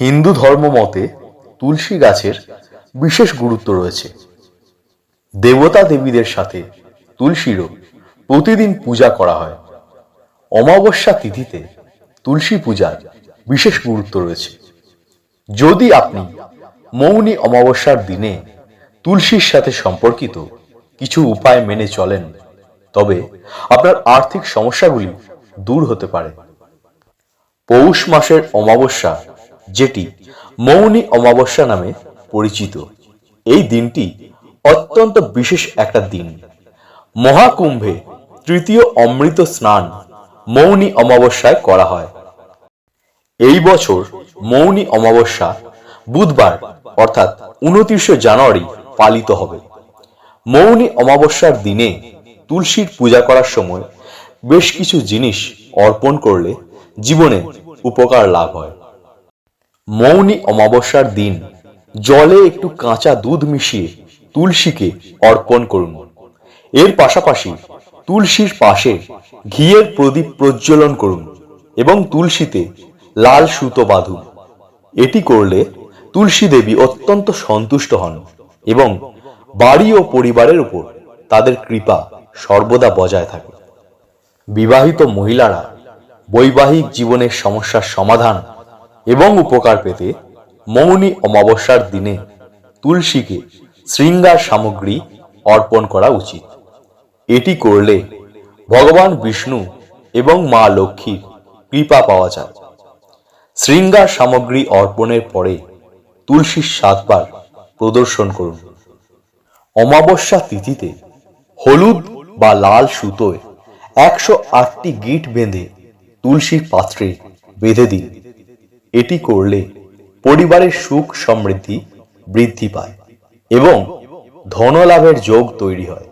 হিন্দু ধর্ম মতে তুলসী গাছের বিশেষ গুরুত্ব রয়েছে। দেবতা দেবীদের সাথে তুলসীরও প্রতিদিন পূজা করা হয়। অমাবস্যা তিথিতে তুলসী পূজার বিশেষ গুরুত্ব রয়েছে। যদি আপনি মৌনী অমাবস্যার দিনে তুলসীর সাথে সম্পর্কিত কিছু উপায় মেনে চলেন, তবে আপনার আর্থিক সমস্যাগুলি দূর হতে পারে। পৌষ মাসের অমাবস্যা যেটি মৌনী অমাবস্যা নামে পরিচিত। এই দিনটি অত্যন্ত বিশেষ একটা দিন। মহাকুম্ভে তৃতীয় অমৃত স্নান মৌনী অমাবস্যায় করা হয়। এই বছর মৌনী অমাবস্যা বুধবার, অর্থাৎ উনত্রিশে জানুয়ারি, পালিত হবে। মৌনী অমাবস্যার দিনে তুলসীর পূজা করার সময় বেশ কিছু জিনিস অর্পণ করলে জীবনে উপকার লাভ হয়। মৌনী অমাবস্যার দিন, জলে একটু কাঁচা দুধ মিশিয়ে তুলসীকে অর্পণ করুন। এর পাশাপাশি তুলসীর পাশে ঘিয়ের প্রদীপ প্রজ্বলন করুন এবং তুলসীতে লাল সুতো বাঁধুন। এটি করলে তুলসী দেবী অত্যন্ত সন্তুষ্ট হন এবং বাড়ি ও পরিবারের উপর তাদের কৃপা সর্বদা বজায় থাকে। বিবাহিত মহিলারা বৈবাহিক জীবনের সমস্যার সমাধান এবং উপকার পেতে মৌনী অমাবস্যার দিনে তুলসীকে শৃঙ্গার সামগ্রী অর্পণ করা উচিত। এটি করলে ভগবান বিষ্ণু এবং মা লক্ষ্মীর কৃপা পাওয়া যায়। শৃঙ্গার সামগ্রী অর্পণের পরে তুলসীর সাতবার প্রদর্শন করুন। অমাবস্যা তিথিতে হলুদ বা লাল সুতোয় একশো আটটি গিট বেঁধে তুলসীর পাত্রে বেঁধে দিন। এটি করলে পরিবারের সুখ সমৃদ্ধি বৃদ্ধি পায় এবং ধনলাভের যোগ তৈরি হয়।